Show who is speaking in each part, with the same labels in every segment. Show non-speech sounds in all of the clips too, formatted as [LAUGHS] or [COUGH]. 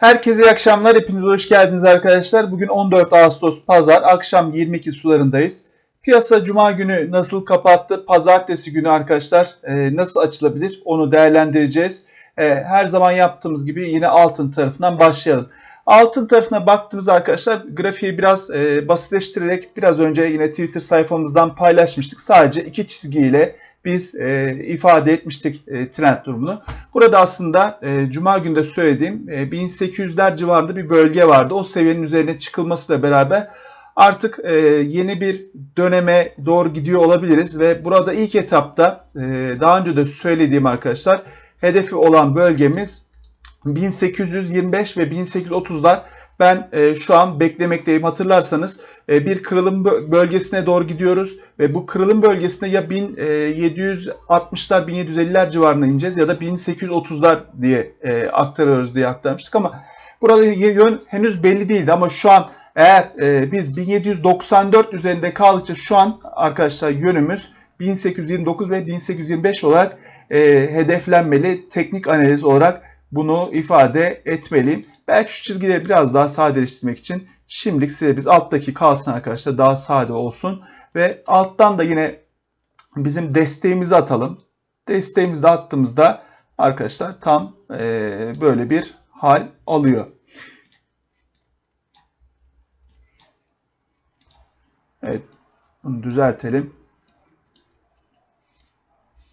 Speaker 1: Herkese iyi akşamlar. Hepiniz hoş geldiniz arkadaşlar. Bugün 14 Ağustos Pazar. Akşam 22 sularındayız. Piyasa Cuma günü nasıl kapattı? Pazartesi günü arkadaşlar e, nasıl açılabilir? Onu değerlendireceğiz. E, her zaman yaptığımız gibi yine altın tarafından başlayalım. Altın tarafına baktığımızda arkadaşlar grafiği biraz e, basitleştirerek biraz önce yine Twitter sayfamızdan paylaşmıştık. Sadece iki çizgiyle biz e, ifade etmiştik e, trend durumunu. Burada aslında e, Cuma günde söylediğim e, 1800'ler civarında bir bölge vardı. O seviyenin üzerine çıkılmasıyla beraber artık e, yeni bir döneme doğru gidiyor olabiliriz. Ve burada ilk etapta e, daha önce de söylediğim arkadaşlar hedefi olan bölgemiz 1825 ve 1830'lar ben e, şu an beklemekteyim. Hatırlarsanız e, bir kırılım bölgesine doğru gidiyoruz ve bu kırılım bölgesine ya 1760'lar 1750'ler civarına ineceğiz ya da 1830'lar diye e, aktarıyoruz diye aktarmıştık ama burada yön henüz belli değildi ama şu an eğer e, biz 1794 üzerinde kaldıkça şu an arkadaşlar yönümüz 1829 ve 1825 olarak e, hedeflenmeli teknik analiz olarak bunu ifade etmeliyim. Belki şu çizgileri biraz daha sadeleştirmek için şimdilik size biz alttaki kalsın arkadaşlar daha sade olsun. Ve alttan da yine bizim desteğimizi atalım. Desteğimizi de attığımızda arkadaşlar tam e, böyle bir hal alıyor. Evet bunu düzeltelim.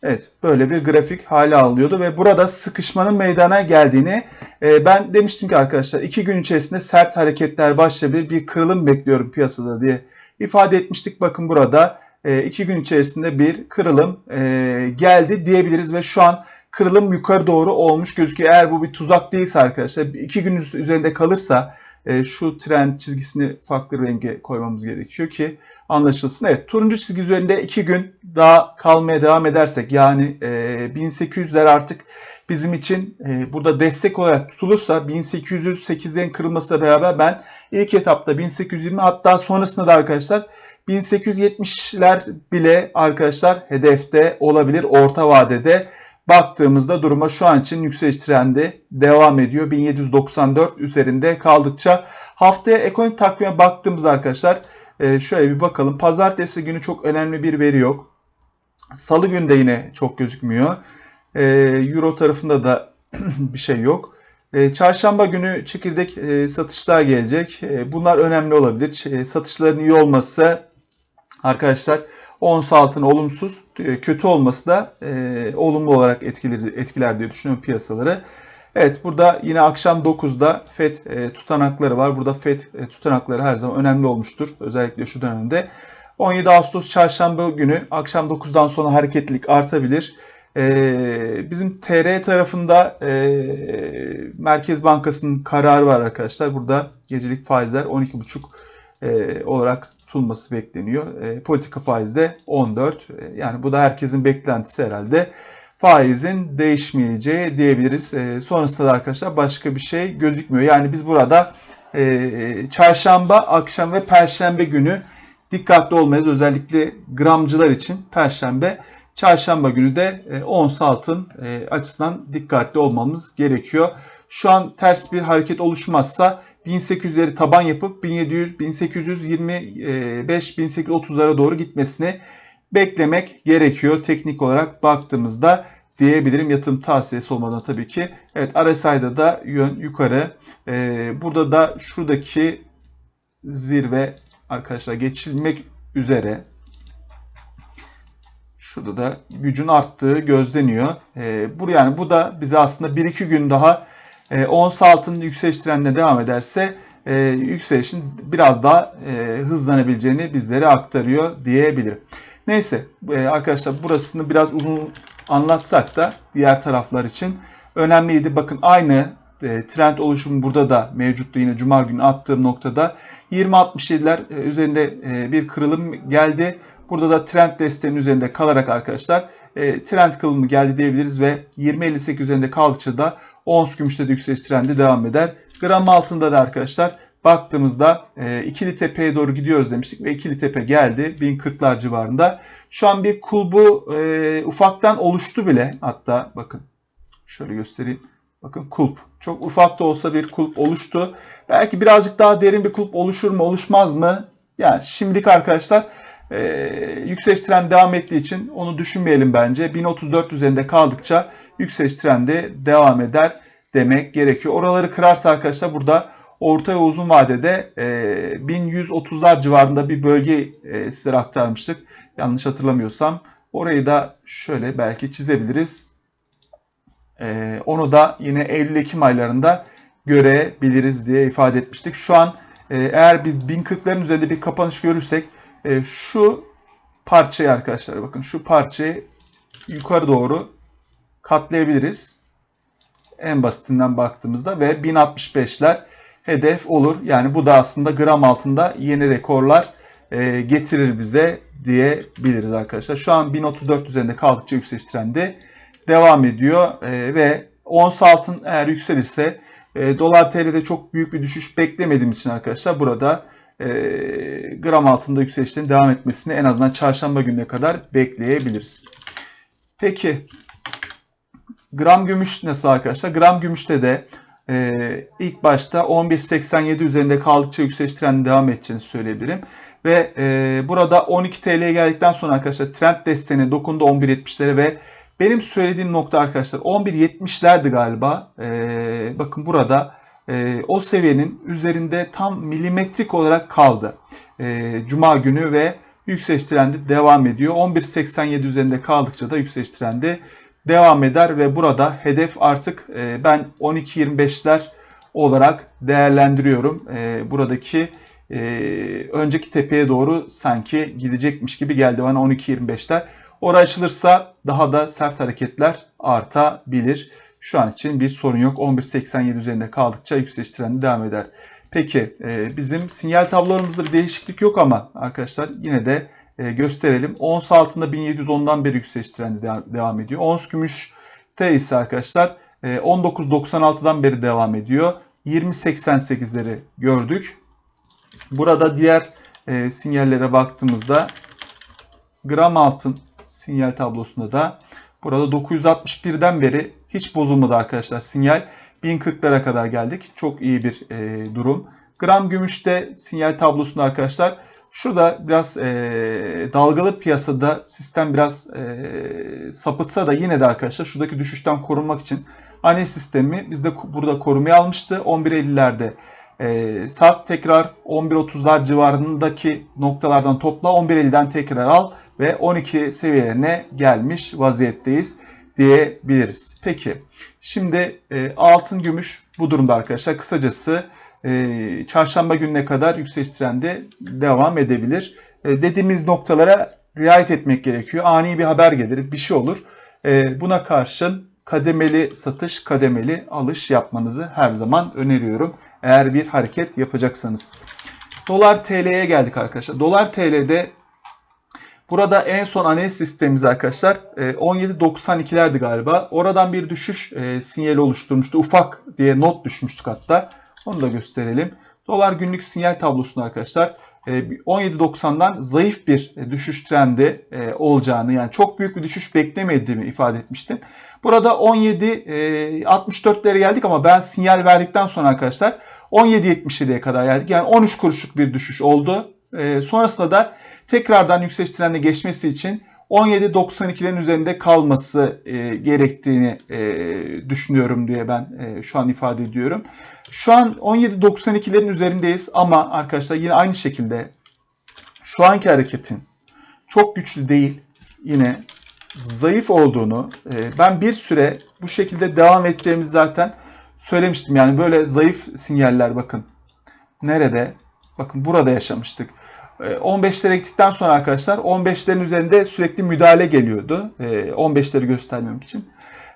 Speaker 1: Evet böyle bir grafik hale alıyordu ve burada sıkışmanın meydana geldiğini e, ben demiştim ki arkadaşlar iki gün içerisinde sert hareketler başlayabilir bir kırılım bekliyorum piyasada diye ifade etmiştik. Bakın burada e, iki gün içerisinde bir kırılım e, geldi diyebiliriz ve şu an kırılım yukarı doğru olmuş gözüküyor. Eğer bu bir tuzak değilse arkadaşlar iki gün üzerinde kalırsa e, şu trend çizgisini farklı renge koymamız gerekiyor ki anlaşılsın. Evet turuncu çizgi üzerinde 2 gün daha kalmaya devam edersek yani e, 1800'ler artık bizim için e, burada destek olarak tutulursa 1808'lerin kırılmasıyla beraber ben ilk etapta 1820 hatta sonrasında da arkadaşlar 1870'ler bile arkadaşlar hedefte olabilir orta vadede baktığımızda duruma şu an için yükseliş trendi devam ediyor. 1794 üzerinde kaldıkça haftaya ekonomik takvime baktığımızda arkadaşlar e, şöyle bir bakalım. Pazartesi günü çok önemli bir veri yok. Salı günü de yine çok gözükmüyor. E, Euro tarafında da [CLEARS THROAT] bir şey yok. E, çarşamba günü çekirdek satışlar gelecek. Bunlar önemli olabilir. Satışların iyi olması arkadaşlar ons altın olumsuz, e, kötü olması da e, olumlu olarak etkiler, etkiler diye düşünüyorum piyasaları. Evet burada yine akşam 9'da FED e, tutanakları var. Burada FED e, tutanakları her zaman önemli olmuştur. Özellikle şu dönemde. 17 Ağustos çarşamba günü akşam 9'dan sonra hareketlilik artabilir. E, bizim TR tarafında e, Merkez Bankası'nın kararı var arkadaşlar. Burada gecelik faizler 12,5 e, olarak tutulması bekleniyor. E, politika faizi de 14. E, yani bu da herkesin beklentisi herhalde. Faizin değişmeyeceği diyebiliriz. E, sonrasında da arkadaşlar başka bir şey gözükmüyor. Yani biz burada e, çarşamba akşam ve perşembe günü dikkatli olmayız. Özellikle gramcılar için perşembe, çarşamba günü de e, ons altın e, açısından dikkatli olmamız gerekiyor. Şu an ters bir hareket oluşmazsa 1800'leri taban yapıp 1700, 1825, 1830'lara doğru gitmesini beklemek gerekiyor. Teknik olarak baktığımızda diyebilirim yatırım tavsiyesi olmadan tabii ki. Evet RSI'da da yön yukarı. Ee, burada da şuradaki zirve arkadaşlar geçilmek üzere. Şurada da gücün arttığı gözleniyor. Ee, bu yani bu da bize aslında 1-2 gün daha e, ons altının yükseliş trendine devam ederse e, yükselişin biraz daha e, hızlanabileceğini bizlere aktarıyor diyebilirim. Neyse e, arkadaşlar burasını biraz uzun anlatsak da diğer taraflar için önemliydi. Bakın aynı e, trend oluşumu burada da mevcuttu yine cuma günü attığım noktada 20-67'ler e, üzerinde e, bir kırılım geldi. Burada da trend desteğinin üzerinde kalarak arkadaşlar e, trend kılımı geldi diyebiliriz ve 20.58 üzerinde kaldıkça da ons gümüşte de yükseliş trendi devam eder. Gram altında da arkadaşlar baktığımızda e, ikili tepeye doğru gidiyoruz demiştik ve ikili tepe geldi 1040'lar civarında. Şu an bir kulbu e, ufaktan oluştu bile hatta bakın şöyle göstereyim. Bakın kulp. Çok ufak da olsa bir kulp oluştu. Belki birazcık daha derin bir kulp oluşur mu oluşmaz mı? Yani şimdilik arkadaşlar e, yükseliş trendi devam ettiği için onu düşünmeyelim bence. 1034 üzerinde kaldıkça yükseliş trendi devam eder demek gerekiyor. Oraları kırarsa arkadaşlar burada orta ve uzun vadede e, 1130'lar civarında bir bölge e, sizlere aktarmıştık. Yanlış hatırlamıyorsam. Orayı da şöyle belki çizebiliriz. E, onu da yine Eylül-Ekim aylarında görebiliriz diye ifade etmiştik. Şu an e, eğer biz 1040'ların üzerinde bir kapanış görürsek e, şu parçayı arkadaşlar bakın şu parçayı yukarı doğru katlayabiliriz. En basitinden baktığımızda ve 1065'ler hedef olur. Yani bu da aslında gram altında yeni rekorlar e, getirir bize diyebiliriz arkadaşlar. Şu an 1034 üzerinde kaldıkça yükseliş trendi devam ediyor e, ve ons altın eğer yükselirse e, dolar TL'de çok büyük bir düşüş beklemediğim için arkadaşlar burada e, gram altında yükselişlerin devam etmesini en azından çarşamba gününe kadar bekleyebiliriz. Peki gram gümüş nasıl arkadaşlar? Gram gümüşte de e, ilk başta 11.87 üzerinde kaldıkça yükseliş trendi devam edeceğini söyleyebilirim. Ve e, burada 12 TL'ye geldikten sonra arkadaşlar trend desteğine dokundu 11.70'lere ve benim söylediğim nokta arkadaşlar 11.70'lerdi galiba. E, bakın burada e, o seviyenin üzerinde tam milimetrik olarak kaldı. E, Cuma günü ve yükseliş trendi devam ediyor. 11.87 üzerinde kaldıkça da yükseliş trendi devam eder ve burada hedef artık e, ben 12.25'ler olarak değerlendiriyorum. E, buradaki e, önceki tepeye doğru sanki gidecekmiş gibi geldi bana 12.25'ler. Orası açılırsa daha da sert hareketler artabilir. Şu an için bir sorun yok. 11.87 üzerinde kaldıkça yükseliş trendi devam eder. Peki e, bizim sinyal tablolarımızda bir değişiklik yok ama arkadaşlar yine de e, gösterelim. Ons altında 1710'dan beri yükseliş trendi devam ediyor. Ons gümüşte ise arkadaşlar e, 19.96'dan beri devam ediyor. 20.88'leri gördük. Burada diğer e, sinyallere baktığımızda gram altın sinyal tablosunda da burada 961'den beri hiç bozulmadı arkadaşlar sinyal. 1040'lara kadar geldik. Çok iyi bir e, durum. Gram gümüşte sinyal tablosunda arkadaşlar şurada biraz e, dalgalı piyasada sistem biraz e, sapıtsa da yine de arkadaşlar şuradaki düşüşten korunmak için aynı sistemi biz de burada korumaya almıştı. 11.50'lerde e, saat tekrar 11.30'lar civarındaki noktalardan topla 11.50'den tekrar al ve 12 seviyelerine gelmiş vaziyetteyiz diyebiliriz. Peki şimdi e, altın gümüş bu durumda arkadaşlar. Kısacası e, çarşamba gününe kadar yükseliş trendi devam edebilir. E, dediğimiz noktalara riayet etmek gerekiyor. Ani bir haber gelir, bir şey olur. E, buna karşın kademeli satış, kademeli alış yapmanızı her zaman öneriyorum. Eğer bir hareket yapacaksanız. Dolar TL'ye geldik arkadaşlar. Dolar TL'de Burada en son analiz sistemimiz arkadaşlar 17.92'lerdi e, galiba. Oradan bir düşüş e, sinyali oluşturmuştu. Ufak diye not düşmüştük hatta. Onu da gösterelim. Dolar günlük sinyal tablosunda arkadaşlar 17.90'dan e, zayıf bir düşüş trendi olacağını yani çok büyük bir düşüş beklemediğimi ifade etmiştim. Burada 17.64'lere geldik ama ben sinyal verdikten sonra arkadaşlar 17.77'ye kadar geldik. Yani 13 kuruşluk bir düşüş oldu. Sonrasında da tekrardan yükseliş trendine geçmesi için 17.92'lerin üzerinde kalması e, gerektiğini e, düşünüyorum diye ben e, şu an ifade ediyorum. Şu an 17.92'lerin üzerindeyiz ama arkadaşlar yine aynı şekilde şu anki hareketin çok güçlü değil yine zayıf olduğunu e, ben bir süre bu şekilde devam edeceğimizi zaten söylemiştim. Yani böyle zayıf sinyaller bakın nerede bakın burada yaşamıştık. 15'lere ee, gittikten sonra arkadaşlar 15'lerin üzerinde sürekli müdahale geliyordu. 15'leri ee, göstermemek için.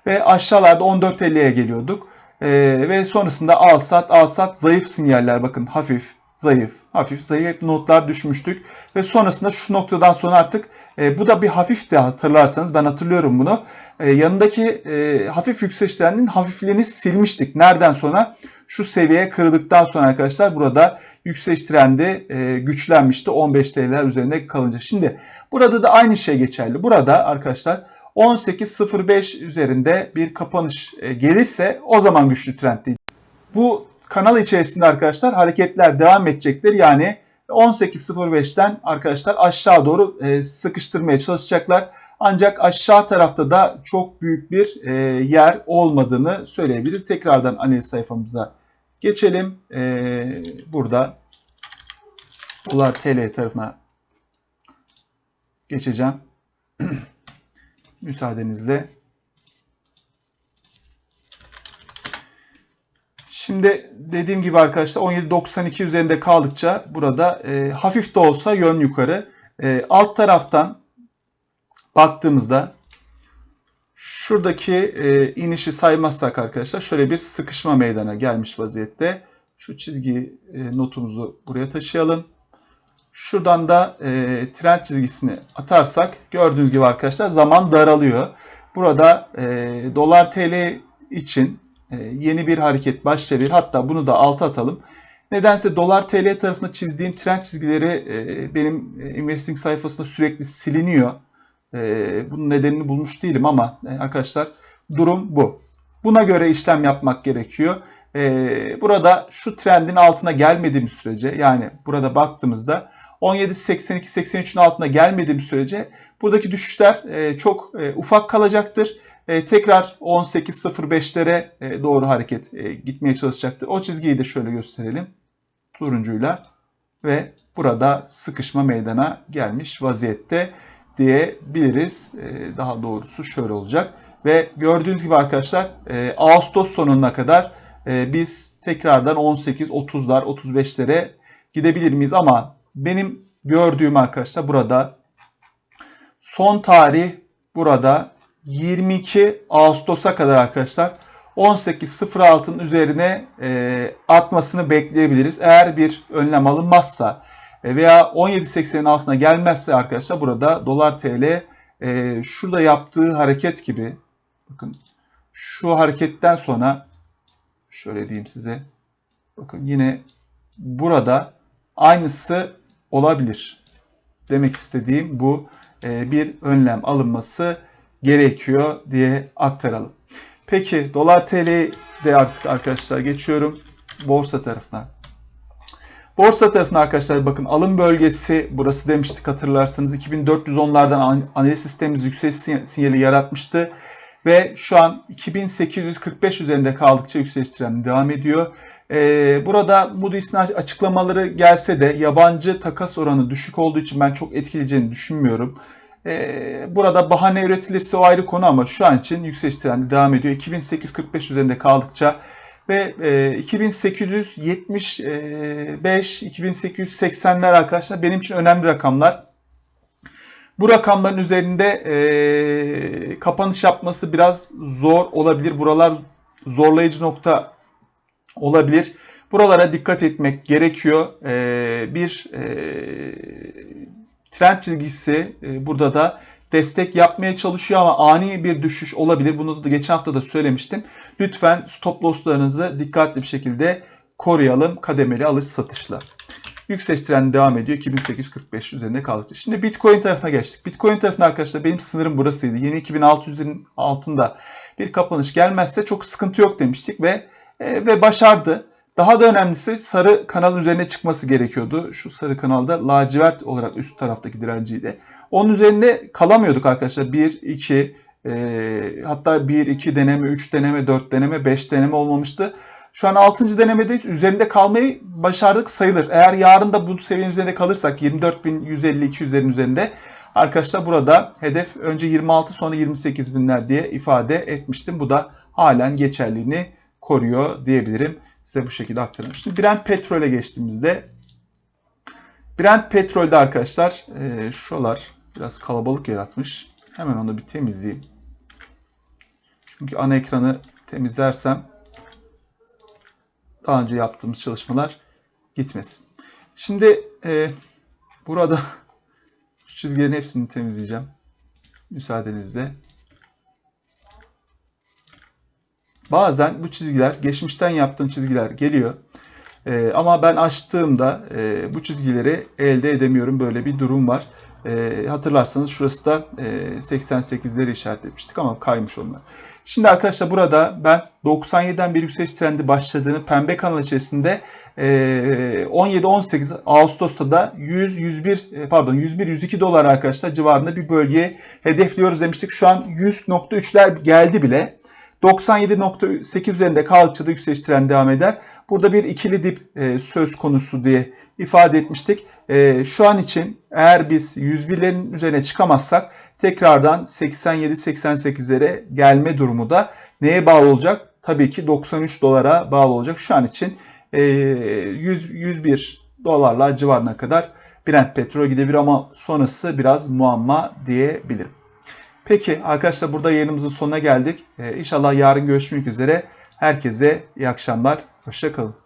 Speaker 1: Ve aşağılarda 14.50'ye geliyorduk. Ee, ve sonrasında al sat al sat zayıf sinyaller bakın hafif zayıf hafif zayıf notlar düşmüştük. Ve sonrasında şu noktadan sonra artık e, bu da bir hafif de hatırlarsanız ben hatırlıyorum bunu. E, yanındaki e, hafif yükseliş trendinin hafifliğini silmiştik. Nereden sonra? Şu seviye kırıldıktan sonra arkadaşlar burada yükseliş trendi e, güçlenmişti 15 TL'ler üzerinde kalınca. Şimdi burada da aynı şey geçerli. Burada arkadaşlar 18.05 üzerinde bir kapanış e, gelirse o zaman güçlü trend değil. Bu kanal içerisinde arkadaşlar hareketler devam edecektir. Yani 18.05'ten arkadaşlar aşağı doğru e, sıkıştırmaya çalışacaklar. Ancak aşağı tarafta da çok büyük bir e, yer olmadığını söyleyebiliriz. Tekrardan analiz sayfamıza geçelim. E, burada dolar TL tarafına geçeceğim. [CLEARS THROAT] Müsaadenizle. Şimdi dediğim gibi arkadaşlar 17.92 üzerinde kaldıkça burada e, hafif de olsa yön yukarı. E, alt taraftan baktığımızda şuradaki e, inişi saymazsak arkadaşlar şöyle bir sıkışma meydana gelmiş vaziyette. Şu çizgi e, notumuzu buraya taşıyalım. Şuradan da e, trend çizgisini atarsak gördüğünüz gibi arkadaşlar zaman daralıyor. Burada e, dolar TL için yeni bir hareket başlayabilir. Hatta bunu da alta atalım. Nedense dolar TL tarafında çizdiğim trend çizgileri e, benim e, investing sayfasında sürekli siliniyor. E, bunun nedenini bulmuş değilim ama arkadaşlar durum bu. Buna göre işlem yapmak gerekiyor. Burada şu trendin altına gelmediğim sürece yani burada baktığımızda 17.82-83'ün altına gelmediğim sürece buradaki düşüşler çok ufak kalacaktır. E, tekrar 18.05'lere e, doğru hareket e, gitmeye çalışacaktır. O çizgiyi de şöyle gösterelim turuncuyla ve burada sıkışma meydana gelmiş vaziyette diyebiliriz. E, daha doğrusu şöyle olacak. Ve gördüğünüz gibi arkadaşlar e, Ağustos sonuna kadar e, biz tekrardan 18-30'lar 35'lere gidebilir miyiz? Ama benim gördüğüm arkadaşlar burada son tarih burada 22 Ağustos'a kadar arkadaşlar 18.06'ın üzerine e, atmasını bekleyebiliriz. Eğer bir önlem alınmazsa e, veya 17.80'in altına gelmezse arkadaşlar burada dolar TL e, şurada yaptığı hareket gibi bakın şu hareketten sonra şöyle diyeyim size bakın yine burada aynısı olabilir. Demek istediğim bu e, bir önlem alınması gerekiyor diye aktaralım. Peki dolar TL'yi de artık arkadaşlar geçiyorum borsa tarafına. Borsa tarafına arkadaşlar bakın alım bölgesi burası demiştik hatırlarsanız 2410'lardan analiz sistemimiz yükseliş sinyali yaratmıştı. Ve şu an 2845 üzerinde kaldıkça yükseliş trendi devam ediyor. Ee, burada Moody's'in açıklamaları gelse de yabancı takas oranı düşük olduğu için ben çok etkileyeceğini düşünmüyorum. Ee, burada bahane üretilirse o ayrı konu ama şu an için yükseliş trendi devam ediyor. 2845 üzerinde kaldıkça ve e, 2875, 2880'ler arkadaşlar benim için önemli rakamlar. Bu rakamların üzerinde e, kapanış yapması biraz zor olabilir. Buralar zorlayıcı nokta olabilir. Buralara dikkat etmek gerekiyor. E, bir e, trend çizgisi e, burada da destek yapmaya çalışıyor ama ani bir düşüş olabilir. Bunu da geçen hafta da söylemiştim. Lütfen stop losslarınızı dikkatli bir şekilde koruyalım kademeli alış satışla. Yükseliş trendi devam ediyor. 2845 üzerinde kaldık. Şimdi Bitcoin tarafına geçtik. Bitcoin tarafında arkadaşlar benim sınırım burasıydı. Yeni 2600'lerin altında bir kapanış gelmezse çok sıkıntı yok demiştik ve e, ve başardı. Daha da önemlisi sarı kanalın üzerine çıkması gerekiyordu. Şu sarı kanalda lacivert olarak üst taraftaki direnciydi. Onun üzerinde kalamıyorduk arkadaşlar. 1, 2, e, hatta 1, 2 deneme, 3 deneme, 4 deneme, 5 deneme olmamıştı. Şu an 6. denemede üzerinde kalmayı başardık sayılır. Eğer yarın da bu seviyenin üzerinde kalırsak 24.150-200'lerin üzerinde arkadaşlar burada hedef önce 26 sonra 28 binler diye ifade etmiştim. Bu da halen geçerliğini koruyor diyebilirim. Size bu şekilde aktarım. Şimdi Brent petrole geçtiğimizde Brent petrolde arkadaşlar e, şuralar biraz kalabalık yaratmış. Hemen onu bir temizleyeyim. Çünkü ana ekranı temizlersem daha önce yaptığımız çalışmalar gitmesin. Şimdi e, burada [LAUGHS] çizgilerin hepsini temizleyeceğim. Müsaadenizle. Bazen bu çizgiler, geçmişten yaptığım çizgiler geliyor. E, ama ben açtığımda e, bu çizgileri elde edemiyorum. Böyle bir durum var. E, hatırlarsanız şurası da e, 88'leri işaretlemiştik ama kaymış onlar. Şimdi arkadaşlar burada ben 97'den bir yükseliş trendi başladığını pembe kanal içerisinde e, 17-18 Ağustos'ta da 100 101 e, pardon 101 102 dolar arkadaşlar civarında bir bölgeye hedefliyoruz demiştik. Şu an 100.3'ler geldi bile. 97.8 üzerinde kaldıkça da yükseliş trendi devam eder. Burada bir ikili dip e, söz konusu diye ifade etmiştik. E, şu an için eğer biz 101'lerin üzerine çıkamazsak tekrardan 87-88'lere gelme durumu da neye bağlı olacak? Tabii ki 93 dolara bağlı olacak. Şu an için e, 100, 101 dolarlar civarına kadar Brent petrol gidebilir ama sonrası biraz muamma diyebilirim. Peki arkadaşlar burada yayınımızın sonuna geldik. Ee, inşallah yarın görüşmek üzere. Herkese iyi akşamlar. Hoşçakalın.